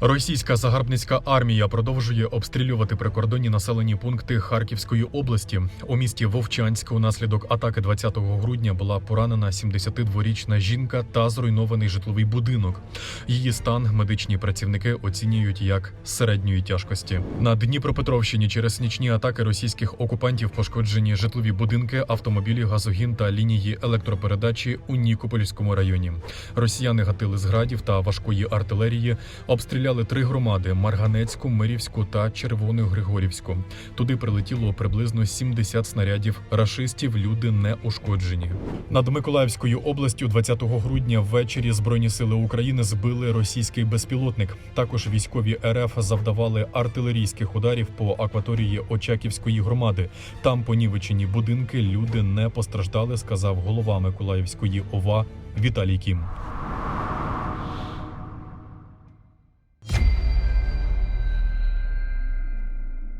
Російська загарбницька армія продовжує обстрілювати прикордонні населені пункти Харківської області. У місті Вовчанськ унаслідок атаки 20 грудня була поранена 72-річна жінка та зруйнований житловий будинок. Її стан медичні працівники оцінюють як середньої тяжкості. На Дніпропетровщині через нічні атаки російських окупантів пошкоджені житлові будинки, автомобілі, газогін та лінії електропередачі у Нікопольському районі. Росіяни гатили з градів та важкої артилерії, обстріляли три громади: Марганецьку, Мирівську та Червону Григорівську. Туди прилетіло приблизно 70 снарядів рашистів. Люди не ушкоджені. Над Миколаївською областю 20 грудня ввечері збройні сили України збили російський безпілотник. Також військові РФ завдавали артилерійських ударів по акваторії Очаківської громади. Там понівечені будинки. Люди не постраждали, сказав голова Миколаївської ОВА Віталій Кім.